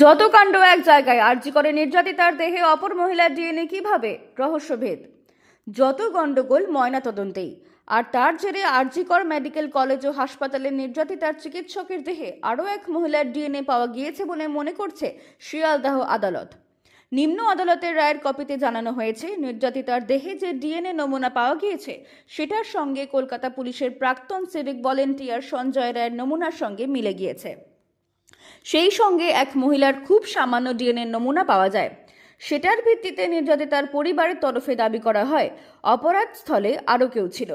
যত কাণ্ড এক জায়গায় আর্জি করে নির্যাতিতার দেহে অপর মহিলার ডিএনএ কীভাবে? রহস্যভেদ। যত গণ্ডগোল ময়না তদন্তেই আর তার জেরে আরজিকর মেডিকেল কলেজ ও হাসপাতালে নির্যাতিতার চিকিৎসকের দেহে আরও এক মহিলার ডিএনএ পাওয়া গিয়েছে বলে মনে করছে শিয়ালদাহ আদালত। নিম্ন আদালতের রায়ের কপিতে জানানো হয়েছে, নির্যাতিতার দেহে যে ডিএনএ নমুনা পাওয়া গিয়েছে, সেটার সঙ্গে কলকাতা পুলিশের প্রাক্তন সিভিক ভলেন্টিয়ার সঞ্জয় রায়ের নমুনার সঙ্গে মিলে গিয়েছে। সেই সঙ্গে এক মহিলার খুব সামান্য ডিএনএ নমুনা পাওয়া যায়। সেটার ভিত্তিতে নির্যাতিতার পরিবারের তরফে দাবি করা হয়, অপরাধ স্থলে আরও কেউ ছিল।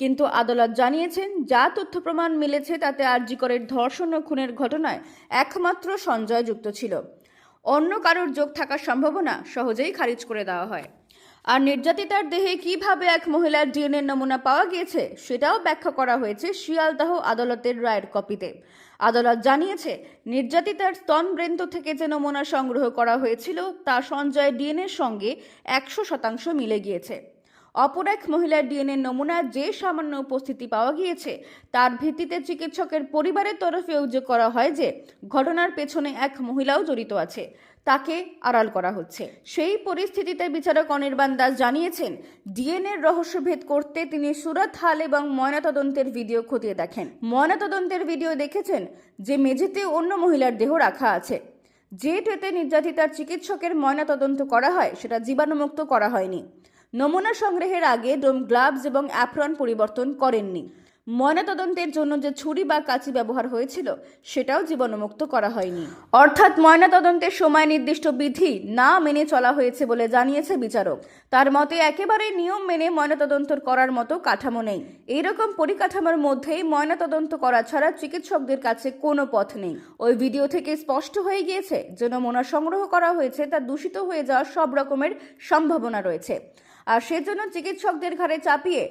কিন্তু আদালত জানিয়েছেন, যা তথ্য প্রমাণ মিলেছে তাতে আরজিকরের ধর্ষণ ও খুনের ঘটনায় একমাত্র সঞ্জয় যুক্ত ছিল। অন্য কারোর যোগ থাকার সম্ভাবনা সহজেই খারিজ করে দেওয়া হয়। আর নির্যাতিতার দেহে কীভাবে এক মহিলার ডিএনএ নমুনা পাওয়া গিয়েছে, সেটাও ব্যাখ্যা করা হয়েছে শিয়ালদাহ আদালতের রায়ের কপিতে। আদালত জানিয়েছে, নির্যাতিতার স্তনবৃন্ত থেকে যে নমুনা সংগ্রহ করা হয়েছিল, তা সঞ্জয় ডিএনএর সঙ্গে একশো শতাংশ মিলে গিয়েছে। অপর এক মহিলার ডিএনএ নমুনার যে সামান্য উপস্থিতি পাওয়া গিয়েছে, তার ভিত্তিতে চিকিৎসকের পরিবারের তরফে অভিযোগ করা হয় যে, ঘটনার পেছনে এক মহিলাও জড়িত আছে, তাকে আড়াল করা হচ্ছে। সেই পরিস্থিতিতে বিচারক অনির্বাণ দাস জানিয়েছেন ডিএনএর রহস্যভেদ করতে তিনি সুরত হাল এবং ময়নাতদন্তের ভিডিও খতিয়ে দেখেন। ময়নাতদন্তের ভিডিও দেখেছেন যে, মেঝেতে অন্য মহিলার দেহ রাখা আছে। যে টেতে নির্যাতিতার চিকিৎসকের ময়নাতদন্ত করা হয়, সেটা জীবাণুমুক্ত করা হয়নি। নমুনা সংগ্রহের আগে ডোম গ্লাভস এবং অ্যাপ্রন পরিবর্তন করেননি। ময়নাতদন্তের জন্য যে ছুরি বা কাঁচি ব্যবহার হয়েছিল, সেটাও জীবাণুমুক্ত করা হয়নি। অর্থাৎ ময়নাতদন্তের সময় নির্দিষ্ট বিধি না মেনে চলা হয়েছে বলে জানিয়েছে বিচারক। তার মতে, একেবারে নিয়ম মেনে ময়নাতদন্ত করার মতো কাঠামো নেই। এইরকম পরিকাঠামোর মধ্যেই ময়নাতদন্ত করা ছাড়া চিকিৎসকদের কাছে কোনো পথ নেই। ওই ভিডিও থেকে স্পষ্ট হয়ে গিয়েছে যে নমুনা সংগ্রহ করা হয়েছে, তা দূষিত হয়ে যাওয়ার সব রকমের সম্ভাবনা রয়েছে। আর সেজন্য চিকিৎসকদের ঘাড়ে চাপিয়ে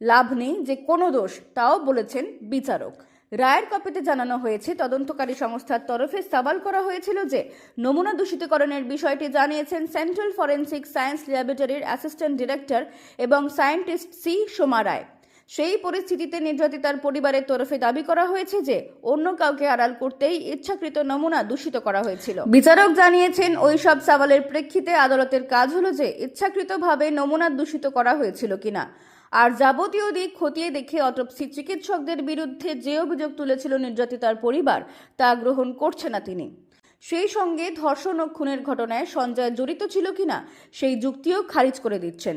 লাভ নেই যে কোনো দোষ, তাও বলেছেন বিচারক। রায়ের কপিতে জানানো হয়েছে, তদন্তকারী সংস্থার তরফে সওয়াল করা হয়েছিল যে নমুনা দূষিতকরণের বিষয়টি জানিয়েছেন সেন্ট্রাল ফরেন্সিক সায়েন্স ল্যাবরেটরির অ্যাসিস্ট্যান্ট ডিরেক্টর এবং সায়েন্টিস্ট সি সোমা রায়। সেই পরিস্থিতিতে নির্যাতিতার পরিবারের তরফে দাবি করা হয়েছে যে অন্য কাউকে আড়াল করতেই ইচ্ছাকৃত নমুনা দূষিত করা হয়েছিল। বিচারক জানিয়েছেন ওই সব সওয়ালের প্রেক্ষিতে আদালতের কাজ হলো যে ইচ্ছাকৃতভাবে নমুনা দূষিত করা হয়েছিল কিনা। আর যাবতীয় দিক খতিয়ে দেখে অটোপসি চিকিৎসকদের বিরুদ্ধে যে অভিযোগ তুলেছিল নির্যাতিতার পরিবার, তা গ্রহণ করছে না তিনি। সেই সঙ্গে ধর্ষণ ও খুনের ঘটনায় সঞ্জয় জড়িত ছিল কিনা, সেই যুক্তিও খারিজ করে দিচ্ছেন।